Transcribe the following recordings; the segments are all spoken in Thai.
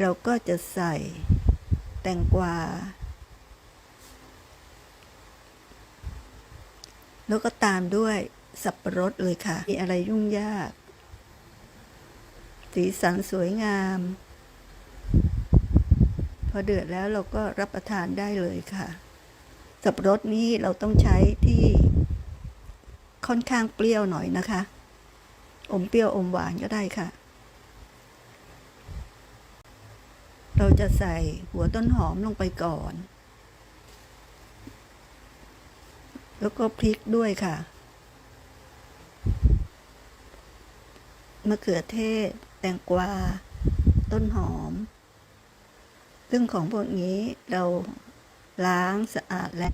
เราก็จะใส่แตงกวา แล้วก็ตามด้วยสับปะรดเลยค่ะ มีอะไรยุ่งยาก สีสันสวยงาม พอเดือดแล้วเราก็รับประทานได้เลยค่ะ สับปะรดนี้เราต้องใช้ที่ค่อนข้างเปรี้ยวหน่อยนะคะ อมเปรี้ยวอมหวานก็ได้ค่ะ เราจะใส่หัวต้นหอมลงไปก่อน แล้วก็พริกด้วยค่ะ มะเขือเทศ แตงกวา ต้นหอม ซึ่งของพวกนี้เราล้างสะอาดและ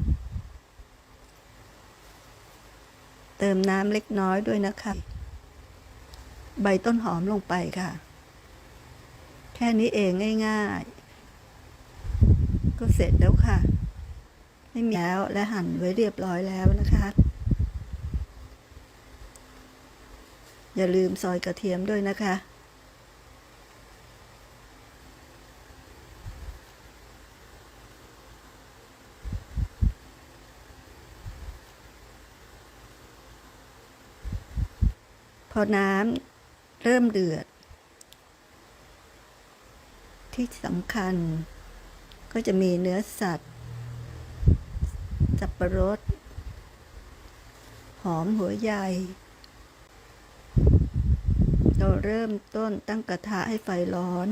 เติมน้ำเล็กน้อยด้วยนะคะ ใบต้นหอมลงไปค่ะ ค่นี้เองง่ายๆ ก็เสร็จแล้วค่ะ ไม่มีแล้วและหั่นไว้เรียบร้อยแล้วนะคะ อย่าลืมซอยกระเทียมด้วยนะคะพอน้ำเริ่มเดือด ที่สำคัญ ก็จะมีเนื้อสัตว์ สับปะรด หอมหัวใหญ่เราเริ่มต้นตั้งกระทะให้ไฟร้อน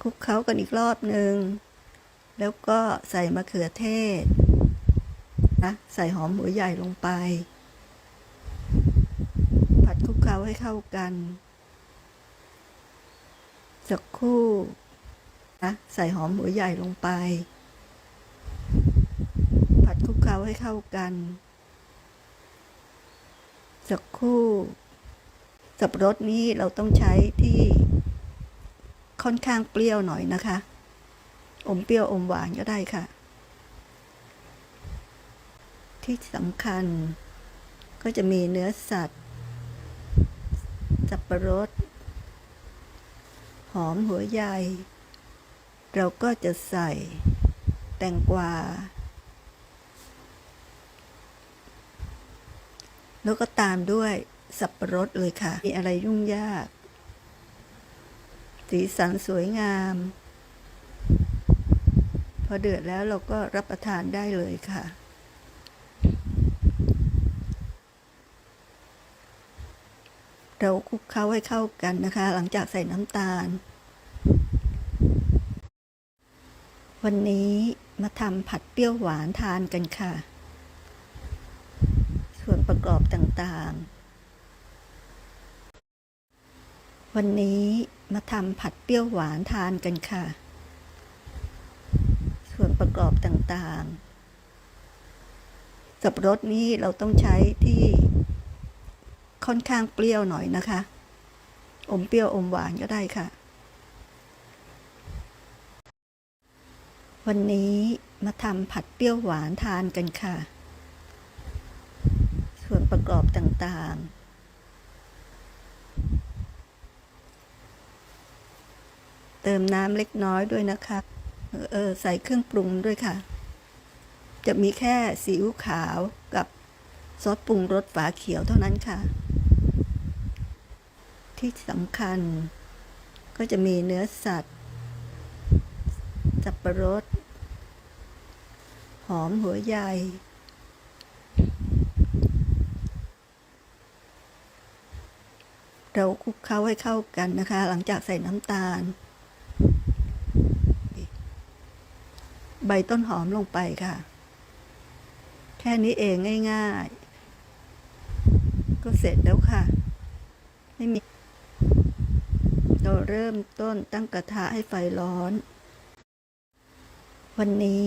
คลุกเคล้ากันอีกรอบหนึ่ง แล้วก็ใส่มะเขือเทศนะใส่หอมหัวใหญ่ลงไป ผัดคลุกเคล้า ให้เข้ากันสักคู่นะใส่หอมหัวใหญ่ลงไป ผัดคลุกเคล้าให้เข้ากันสักคู่สับรดนี้เราต้องใช้ที่ค่อนข้างเปรี้ยวหน่อยนะคะ อมเปรี้ยวอมหวานก็ได้ค่ะ ที่สำคัญก็จะมีเนื้อสัตว์ สับปะรด หอมหัวใหญ่ เราก็จะใส่ แตงกวา แล้วก็ตามด้วยสับปะรดเลยค่ะ มีอะไรยุ่งยาก สีสันสวยงาม พอเดือดแล้วเราก็รับประทานได้เลยค่ะ เราคลุกเคล้าให้เข้ากันนะคะ หลังจากใส่น้ำตาล วันนี้มาทำผัดเปรี้ยวหวานทานกันค่ะ ส่วนประกอบต่างๆ วันนี้มาทำผัดเปรี้ยวหวานทานกันค่ะ ส่วนประกอบต่างๆสับรดนี้เราต้องใช้ที่ ค่อนข้างเปรี้ยวหน่อยนะคะ อมเปรี้ยวอมหวานก็ได้ค่ะ วันนี้มาทำผัดเปรี้ยวหวานทานกันค่ะ ส่วนประกอบต่างๆเติมน้ำเล็กน้อยด้วยนะคะเออใส่เครื่องปรุงด้วยค่ะ จะมีแค่ซีอิ๊วขาว ซอสปรุงรสฝาเขียวเท่านั้นค่ะ ที่สำคัญ ก็จะมีเนื้อสัตว์ สับปะรด หอมหัวใหญ่เราคลุกเคล้าให้เข้ากันนะคะ หลังจากใส่น้ำตาล ใบต้นหอมลงไปค่ะ แค่นี้เองง่าย ๆ ก็เสร็จแล้วค่ะ ไม่มี เราเริ่มต้นตั้งกระทะให้ไฟร้อน วันนี้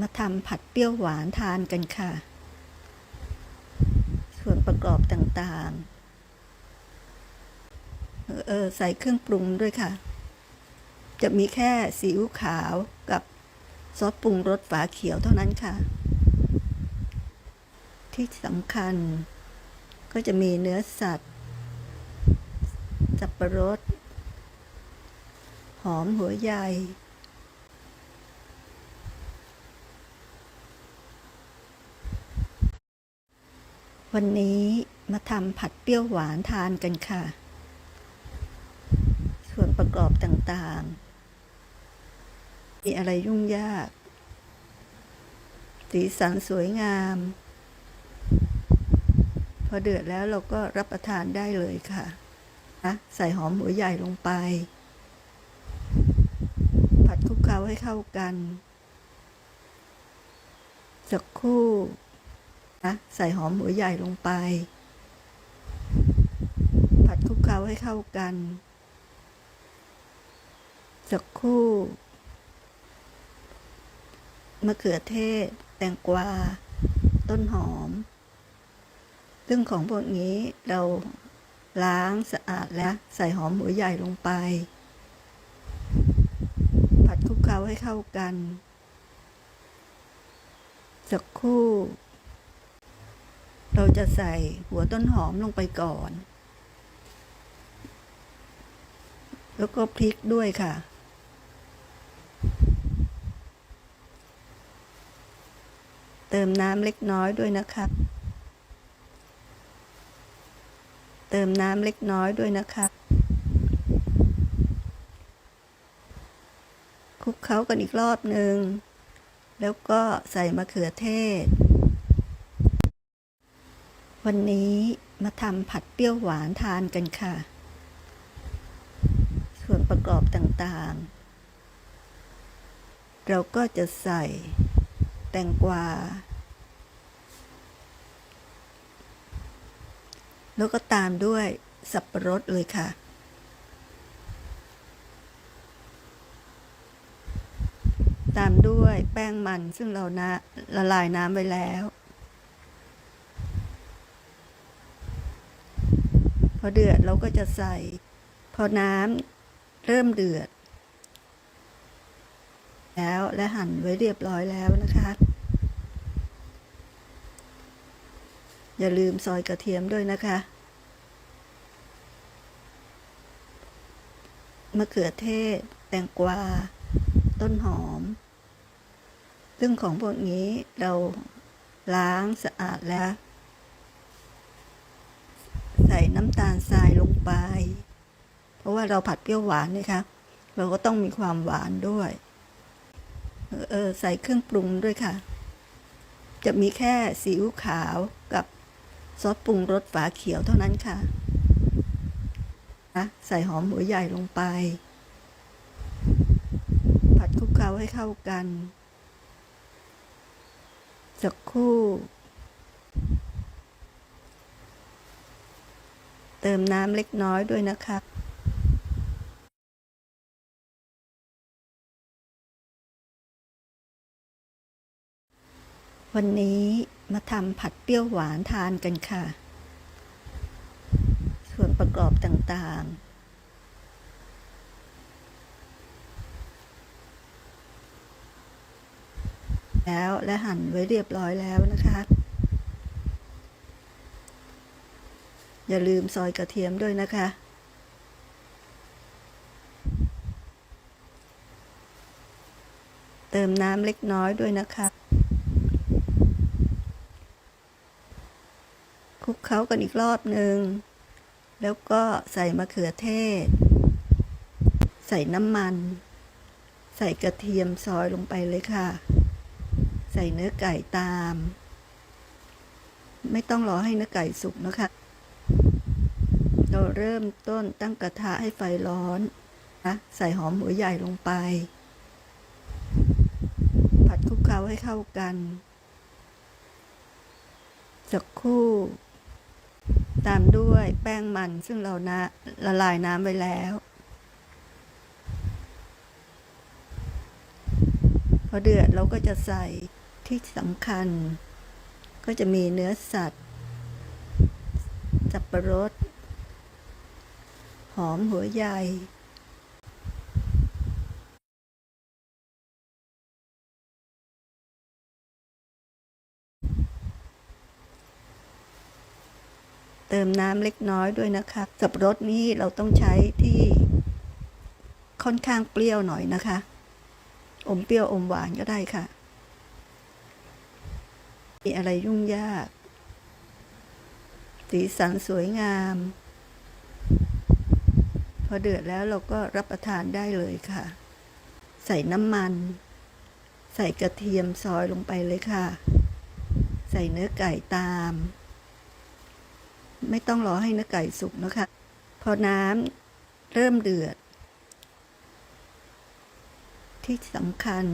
มาทำผัดเปรี้ยวหวานทานกันค่ะ ส่วนประกอบต่างๆ เออใส่เครื่องปรุงด้วยค่ะ จะมีแค่ซีอิ๊วขาวกับซอสปรุงรสฝาเขียวเท่านั้นค่ะ ที่สำคัญ ก็จะมีเนื้อสัตว์ สับปะรด หอมหัวใหญ่วันนี้มาทำผัดเปรี้ยวหวานทานกันค่ะ ส่วนประกอบต่างๆ มีอะไรยุ่งยาก สีสันสวยงาม อเดือดแล้วเราก็รับประทานได้เลยค่ะนะใส่หอมหัวใหญ่ลงไป ผัดคลุกเคล้าให้เข้ากันสักครู่นะใส่หอมหัวใหญ่ลงไป ผัดคลุกเคล้าให้เข้ากันสักครู่มะเขือเทศ แตงกวา ต้นหอม ซึ่งของพวกนี้เราล้างสะอาดแล้วใส่หอมหัวใหญ่ลงไป ผัดคลุกเคล้าให้เข้ากัน สักครู่ เราจะใส่หัวต้นหอมลงไปก่อน แล้วก็พริกด้วยค่ะ เติมน้ำเล็กน้อยด้วยนะคะ เติมน้ำเล็กน้อยด้วยนะคะคลุกเคล้ากันอีกรอบหนึ่ง แล้วก็ใส่มะเขือเทศ วันนี้มาทำผัดเปรี้ยวหวานทานกันค่ะ ส่วนประกอบต่างๆ เราก็จะใส่แตงกวา แล้วก็ตามด้วยสับปะรดเลยค่ะ ตามด้วยแป้งมันซึ่งเรานะละลายน้ำไว้แล้ว พอเดือดเราก็จะใส่ พอน้ำเริ่มเดือด แล้วและหั่นไว้เรียบร้อยแล้วนะคะ อย่าลืมซอยกระเทียมด้วยนะคะ มะเขือเทศ แตงกวา ต้นหอม ซึ่งของพวกนี้เราล้างสะอาดแล้ว ใส่น้ำตาลทรายลงไป เพราะว่าเราผัดเปรี้ยวหวานนี่คะ เราก็ต้องมีความหวานด้วย เออใส่เครื่องปรุงด้วยค่ะ จะมีแค่ซีอิ๊วขาวกับ ซอสปรุงรสฝาเขียวเท่านั้นค่ะนะใส่หอมหัวใหญ่ลงไป ผัดคลุกเคล้าให้เข้ากันสักครู่เติมน้ำเล็กน้อยด้วยนะคะวันนี้ มาทำผัดเปรี้ยวหวานทานกันค่ะ ส่วนประกอบต่างๆ แล้วและหั่นไว้เรียบร้อยแล้วนะคะ อย่าลืมซอยกระเทียมด้วยนะคะเติมน้ำเล็กน้อยด้วยนะคะ คลุกเคล้ากันอีกรอบหนึ่ง แล้วก็ใส่มะเขือเทศ ใส่น้ำมัน ใส่กระเทียมซอยลงไปเลยค่ะ ใส่เนื้อไก่ตาม ไม่ต้องรอให้เนื้อไก่สุกนะคะ เราเริ่มต้นตั้งกระทะให้ไฟร้อนนะใส่หอมหัวใหญ่ลงไป ผัดคลุกเคล้าให้เข้ากันสักครู่ ตามด้วยแป้งมันซึ่งเรานะละลายน้ำไว้แล้ว พอเดือดเราก็จะใส่ที่สำคัญ ก็จะมีเนื้อสัตว์ สับปะรด หอมหัวใหญ่ ติมน้ำเล็กน้อยด้วยนะคะสับปะรดนี่เราต้องใช้ที่ค่อนข้างเปรี้ยวหน่อยนะคะ อมเปรี้ยวอมหวานก็ได้ค่ะ มีอะไรยุ่งยาก สีสันสวยงาม พอเดือดแล้วเราก็รับประทานได้เลยค่ะ ใส่น้ำมัน ใส่กระเทียมซอยลงไปเลยค่ะ ใส่เนื้อไก่ตาม ไม่ต้องรอให้เนื้อไก่สุกนะคะ พอน้ำเริ่มเดือด ที่สำคัญ